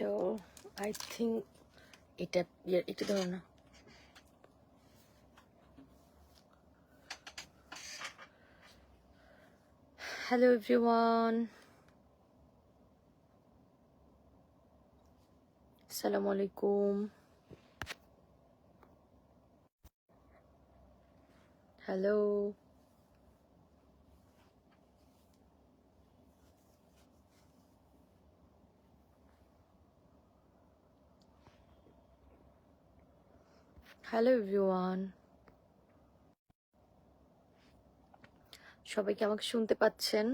তো I think এটা ইয়ে- এটা ধরো না হ্যালো এভরিওয়ান আসসালামু আলাইকুম হ্যালো হ্যালো এভরিওয়ান সবাইকে আমাকে শুনতে পাচ্ছেন?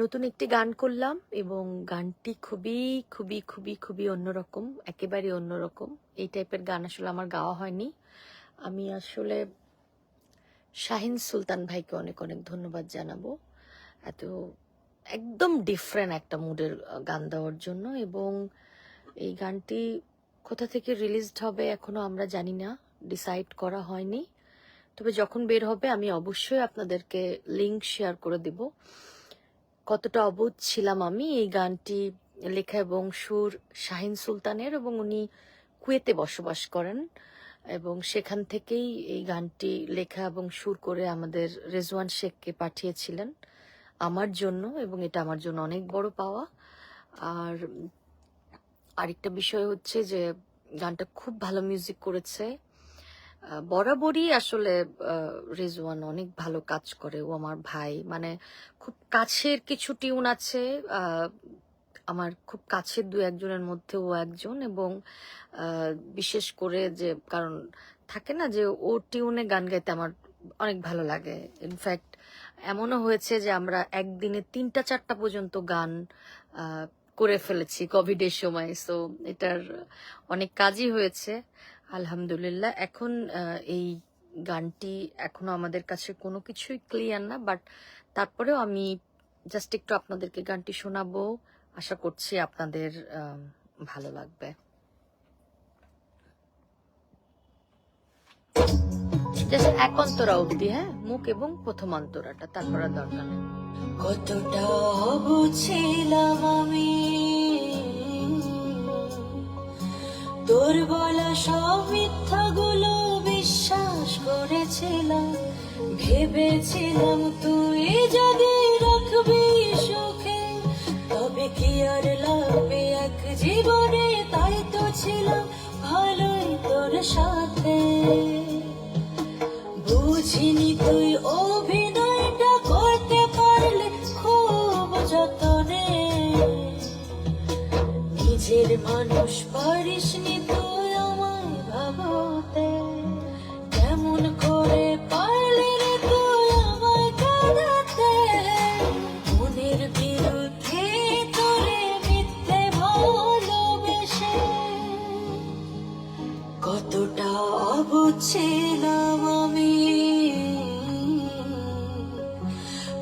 নতুন একটি গান করলাম এবং গানটি খুবই খুবই খুবই খুবই অন্যরকম, একেবারে অন্যরকম। এই টাইপের গান আসলে আমার গাওয়া হয়নি। আমি আসলে শাহিন সুলতান ভাইকে অনেক অনেক ধন্যবাদ জানাব। এত একদম ডিফারেন্ট একটা মুডের গান দেওয়ার জন্য এবং এই গানটি কোথা থেকে রিলিজড হবে এখনও আমরা জানি না ডিসাইড করা হয়নি। তবে যখন বের হবে, আমি অবশ্যই আপনাদেরকে লিংক শেয়ার করে দিব। কতটা অবুধ ছিলাম আমি এই গানটি লেখা এবং সুর শাহিন সুলতানের এবং উনি কুয়েতে বসবাস করেন এবং সেখান থেকেই এই গানটি লেখা এবং সুর করে আমাদের রেজওয়ান শেখকে পাঠিয়েছিলেন আমার জন্য এবং এটা আমার জন্য অনেক বড় পাওয়া। আর আরেকটা বিষয় হচ্ছে যে, গানটা খুব ভালো মিউজিক করেছে। বরাবরই আসলে রেজওয়ান অনেক ভালো কাজ করে। ও আমার ভাই। মানে খুব কাছের কিছু টিউন আছে। আমার খুব কাছের দু একজনের মধ্যে ও একজন এবং বিশেষ করে যে, কারণ থাকে না যে, ও টিউনে গান গাইতে আমার অনেক ভালো লাগে। ইনফ্যাক্ট এমনও হয়েছে যে, আমরা একদিনে তিনটা চারটা পর্যন্ত গান করে ফেলেছি কোভিডের সময়। সো এটার অনেক কাজই হয়েছে। আলহামদুলিল্লাহ, এখন এই গানটি এখনও আমাদের কাছে কোনো কিছুই ক্লিয়ার না বাট তারপরেও আমি জাস্ট একটু আপনাদেরকে গানটি শোনাবো। আশা করছি আপনাদের ভালো লাগবে। এক অন্তরা অব্দি হ্যাঁ? মুখ এবং প্রথম অন্তরাটা, তারপর দরকার কতটা তোর বলা সব মিথ্যাগুলো বিশ্বাস করেছিলাম। ভেবেছিলাম তুই যদি রাখবি সুখে, তবে কি আর লাগবে? এক জীবনে তাই তো ছিলাম ভালোই তোর সাথে। বুঝিনি তুই অভিনয়টা করতে পারলে খুব যতনে। নিজের মানুষ পারিসনি ছিলাম আমি।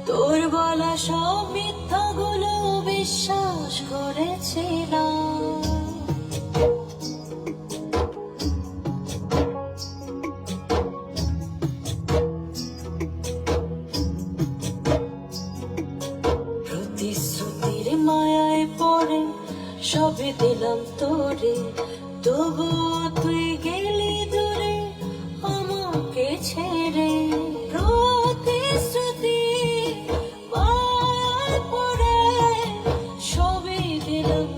তোর বলা সব মিথ্যাগুলো বিশ্বাস করেছিলাম। প্রতিশ্রুতির মায়ায় পড়ে সবে দিলাম তোরে। তবু তুই গেলি সবে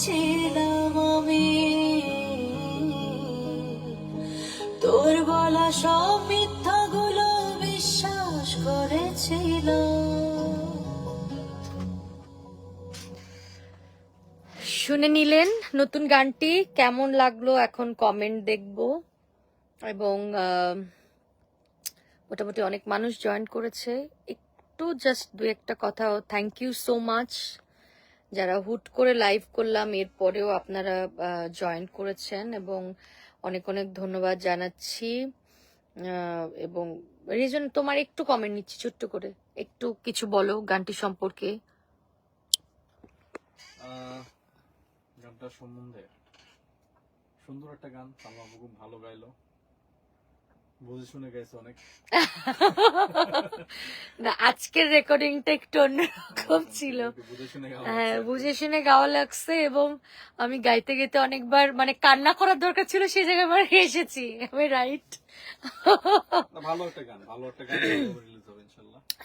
ছিলাম আমি। তোর বলা সব মিথ্যাগুলো বিশ্বাস করেছিলাম। শুনে নিলেন নতুন গানটি, কেমন লাগল এখন কমেন্ট দেখব। এবং মোটামুটি অনেক মানুষ জয়েন করেছে। একটু জাস্ট দু একটা কথা থ্যাংক ইউ সো মাচ যারা হুট করে লাইভ করলাম এরপরেও আপনারা জয়েন করেছেন এবং অনেক অনেক ধন্যবাদ জানাচ্ছি। এবং রিজন তোমার একটু কমেন্ট নিচ্ছি ছোট্ট করে। একটু কিছু বলো গানটি সম্পর্কে। আহ, গানটার সম্বন্ধে। সুন্দর একটা গান সালমা খুব ভালো গাইলো। বুঝে শুনে গাইছে অনেক। না আজকের রেকর্ডিংটা একটু অন্যরকম ছিল। শুনে গাওয়া হ্যাঁ বুঝে শুনে গাওয়া লাগছে এবং আমি গাইতে গাইতে অনেকবার মানে কান্না করার দরকার ছিল সেই জায়গায় আমার এসেছি। আমি রাইট ভালো একটা গান ভালো একটা গান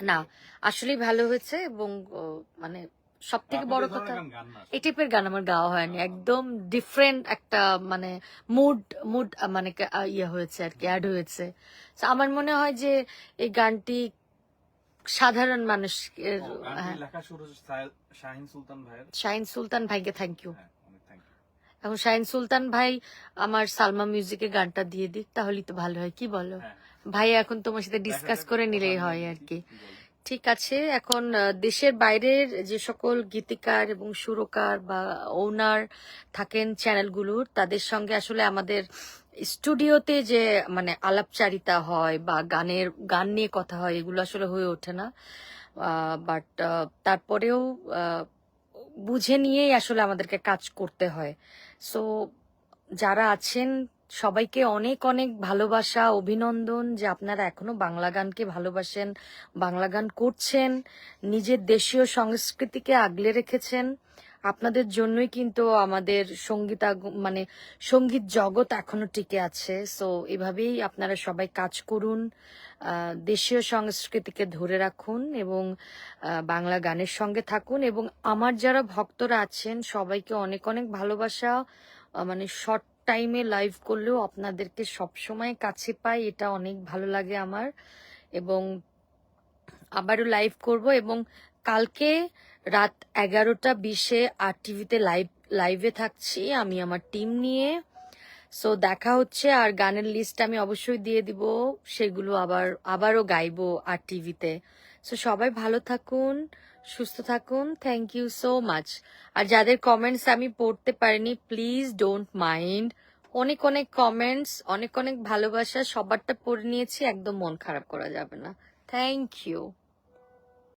না আসলেই ভালো হয়েছে এবং মানে সব থেকে বড় কথা এই টাইপের গান আমার গাওয়া হয়নি। একদম ডিফারেন্ট একটা মানে মুড মুড মানে ইয়ে হয়েছে আর কি অ্যাড হয়েছে। আমার মনে হয় যে এই গানটি সাধারণ মানুষের ও, হ্যাঁ, শাহিন সুলতান ভাইকে থ্যাংক ইউ এখন শাহিন সুলতান ভাই আমার সালমা মিউজিকে গানটা দিয়ে দিক তাহলেই তো ভালো হয়। কি বলো? হ্যাঁ। ভাই এখন তোমার সাথে ডিসকাস করে নিলেই হয় আর কি। ঠিক আছে। এখন দেশের বাইরের যে সকল গীতিকার এবং সুরকার বা ওনার থাকেন চ্যানেলগুলোর, তাদের সঙ্গে আসলে আমাদের স্টুডিওতে যে মানে আলাপচারিতা হয় বা গানের, গান নিয়ে কথা হয়, এগুলো আসলে হয়ে ওঠে না। বাট তারপরেও বুঝে নিয়েই আসলে আমাদেরকে কাজ করতে হয়। সো যারা আছেন সবাইকে অনেক অনেক ভালোবাসা, অভিনন্দন যে আপনারা এখনও বাংলা গানকে ভালোবাসেন, বাংলা গান করছেন, নিজের দেশীয় সংস্কৃতিকে আগলে রেখেছেন। আপনাদের জন্যই কিন্তু আমাদের সংগীত মানে সংগীত জগৎ এখনও টিকে আছে। সো এভাবেই আপনারা সবাই কাজ করুন দেশীয় সংস্কৃতিকে ধরে রাখুন এবং বাংলা গানের সঙ্গে থাকুন এবং আমার যারা ভক্তরা আছেন সবাইকে অনেক অনেক ভালোবাসা মানে শর্ট টাইমে লাইভ করলেও আপনাদেরকে সবসময় কাছে পাই, এটা অনেক ভালো লাগে আমার। এবং আবারও লাইভ করব এবং কালকে রাত এগারোটা বিশে আর টিভিতে লাইভ লাইভে থাকছি আমি আমার টিম নিয়ে। সো দেখা হচ্ছে আর গানের লিস্ট আমি অবশ্যই দিয়ে দিব, সেগুলো আবার, আবারও গাইবো আর টিভিতে সো সবাই ভালো থাকুন, সুস্থ থাকুন থ্যাংক ইউ সো মাচ আর যাদের কমেন্টস আমি পড়তে পারিনি প্লিজ ডোন্ট মাইন্ড অনেক অনেক কমেন্টস অনেক অনেক ভালোবাসা, সবারটা পড়ে নিয়েছি, একদম মন খারাপ করা যাবে না। Thank you